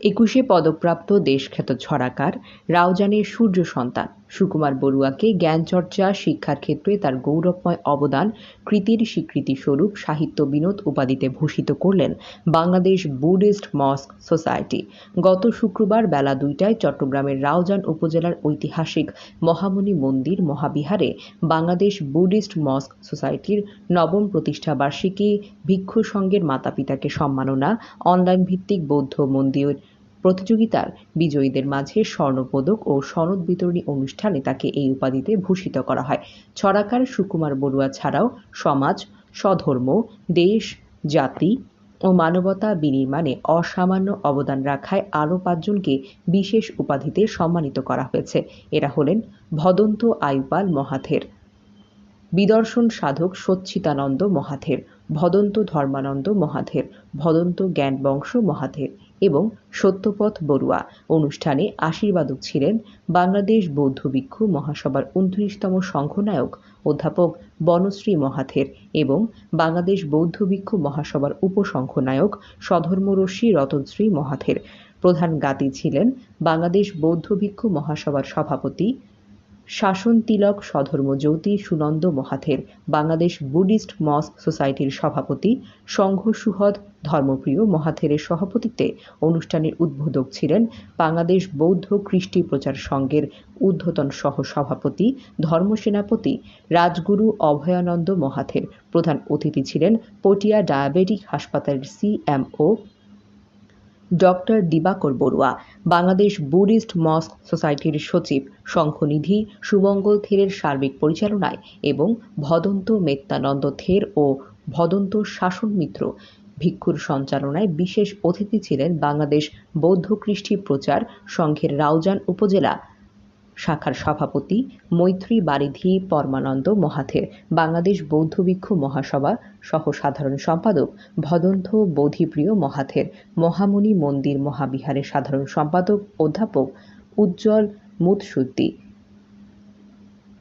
একুশে পদকপ্রাপ্ত দেশখ্যাত ছড়াকার রাউজানের সূর্য সন্তান। সুকুমার বড়ুয়াকে জ্ঞানচর্চা, শিক্ষার ক্ষেত্রে তার গৌরবময় অবদান, কৃতির স্বীকৃতি স্বরূপ সাহিত্য বিনোদ উপাধিতে ভূষিত করলেন বাংলাদেশ বুডিস্ট মস্ক সোসাইটি। গত শুক্রবার বেলা দুইটায় চট্টগ্রামের রাউজান উপজেলার ঐতিহাসিক মহামণি মন্দির মহাবিহারে বাংলাদেশ বুডিস্ট মস্ক সোসাইটির নবম প্রতিষ্ঠা বার্ষিকী ভিক্ষু সংঘের মাতাপিতাকে সম্মাননা অনলাইন ভিত্তিক বৌদ্ধ মন্দির প্রতিযোগিতার বিজয়ীদের মাঝে স্বর্ণপদক ও সনদ বিতরণী অনুষ্ঠানে তাকে এই উপাধিতে ভূষিত করা হয়। ছড়াকার সুকুমার বড়ুয়া ছাড়াও সমাজ, স্বধর্ম, দেশ, জাতি ও মানবতা বিনির্মাণে অসামান্য অবদান রাখায় আরও পাঁচজনকে বিশেষ উপাধিতে সম্মানিত করা হয়েছে। এরা হলেন ভদন্ত আয়ুপাল মহাথের, বিদর্শন সাধক সচ্ছিতানন্দ মহাথের, ভদন্ত ধর্মানন্দ মহাথের, ভদন্ত জ্ঞানবংশ মহাথের। এবং সত্যপথ বড়ুয়া অনুষ্ঠানে আশীর্বাদক ছিলেন বাংলাদেশ বৌদ্ধ ভিক্ষু মহাসভার উনত্রিশতম সংঘনায়ক অধ্যাপক বনশ্রী মহাথের এবং বাংলাদেশ বৌদ্ধ ভিক্ষু মহাসভার উপসংঘনায়ক সধর্মরশ্মি রতনশ্রী মহাথের। প্রধান গাতি ছিলেন বাংলাদেশ বৌদ্ধ ভিক্ষু মহাসভার সভাপতি শাসন তিলক স্বধর্ম জ্যোতি সুনন্দ মহাথের, বাংলাদেশ বুডিস্ট মস্ক সোসাইটির সভাপতি সংঘ সুহদ ধর্মপ্রিয় মহাথেরের সভাপতিত্বে অনুষ্ঠানের উদ্বোধক ছিলেন বাংলাদেশ বৌদ্ধ কৃষ্টি প্রচার সংঘের ঊর্ধ্বতন সহ সভাপতি ধর্মসেনাপতি রাজগুরু অভয়ানন্দ মহাথের প্রধান অতিথি ছিলেন পটিয়া ডায়াবেটিক হাসপাতালের CMO doctor Dibakar Barua, Bangladesh Buddhist mosque সোসাইটির সচিব, শঙ্খনিধি, সুমঙ্গল থেরের সার্বিক পরিচালনায় এবং ভদন্ত মেত্তানন্দ থের ও ভদন্ত শাসন মিত্র ভিক্ষুর সঞ্চালনায় বিশেষ অতিথি ছিলেন বাংলাদেশ বৌদ্ধ কৃষ্টি প্রচার সংঘের রাউজান উপজেলা শাখার সভাপতি মৈত্রী বারিধি পরমানন্দ মহাথের, বাংলাদেশ বৌদ্ধ ভিক্ষু মহাসভা সহ সাধারণ সম্পাদক ভদন্ত বোধিপ্রিয় মহাথের, মহামণি মন্দির মহাবিহারের সাধারণ সম্পাদক অধ্যাপক উজ্জ্বল মুদসুদ্দি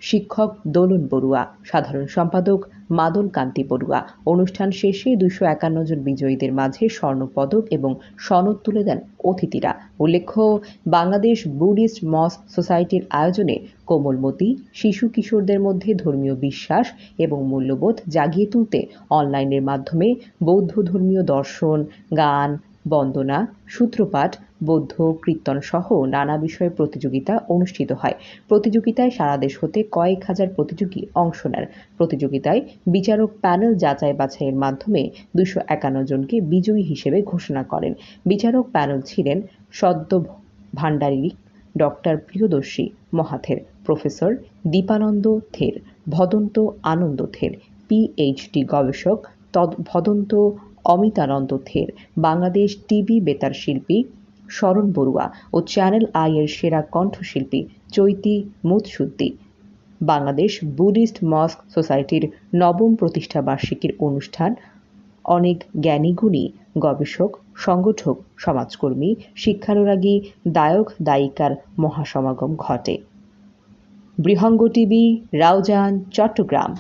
শিক্ষক দোলন বড়ুয়া, সাধারণ সম্পাদক মাদল কান্তি বড়ুয়া। অনুষ্ঠান শেষে দুশো একান্ন জন বিজয়ীদের মাঝে স্বর্ণপদক এবং সনদ তুলে দেন অতিথিরা। উল্লেখ্য, বাংলাদেশ বুডিস্ট মস সোসাইটির আয়োজনে কোমলমতি, শিশু কিশোরদের মধ্যে ধর্মীয় বিশ্বাস এবং মূল্যবোধ জাগিয়ে তুলতে অনলাইনের মাধ্যমে বৌদ্ধ ধর্মীয় দর্শন, গান বন্দনা সূত্রপাঠ বৌদ্ধ, কীর্তন সহ নানা বিষয়ে প্রতিযোগিতা অনুষ্ঠিত হয়। প্রতিযোগিতায় সারা দেশ হতে কয়েক হাজার প্রতিযোগী অংশ নেন। প্রতিযোগিতায় বিচারক প্যানেল যাচাই বাছাইয়ের মাধ্যমে দুশো একান্ন জনকে বিজয়ী হিসেবে ঘোষণা করেন। বিচারক প্যানেল ছিলেন সদ্য Bhandari doctor Priyadarshi Mahathero, professor Dipananda Thero, Bhadanta Ananda Thero, PhD গবেষক ভদন্ত অমিতানন্দ থের বাংলাদেশ টিভি বেতার শিল্পী শরণ বড়ুয়া ও চ্যানেল আই এর সেরা কণ্ঠশিল্পী চৈতি মুৎসুদ্দি। বাংলাদেশ বুডিস্ট মস্ক সোসাইটির নবম প্রতিষ্ঠা বার্ষিকীর অনুষ্ঠান। অনেক জ্ঞানীগুণী গবেষক, সংগঠক, সমাজকর্মী, শিক্ষানুরাগী, দায়ক দায়িকার মহাসমাগম ঘটে। বৃহঙ্গ টিভি, রাউজান, চট্টগ্রাম।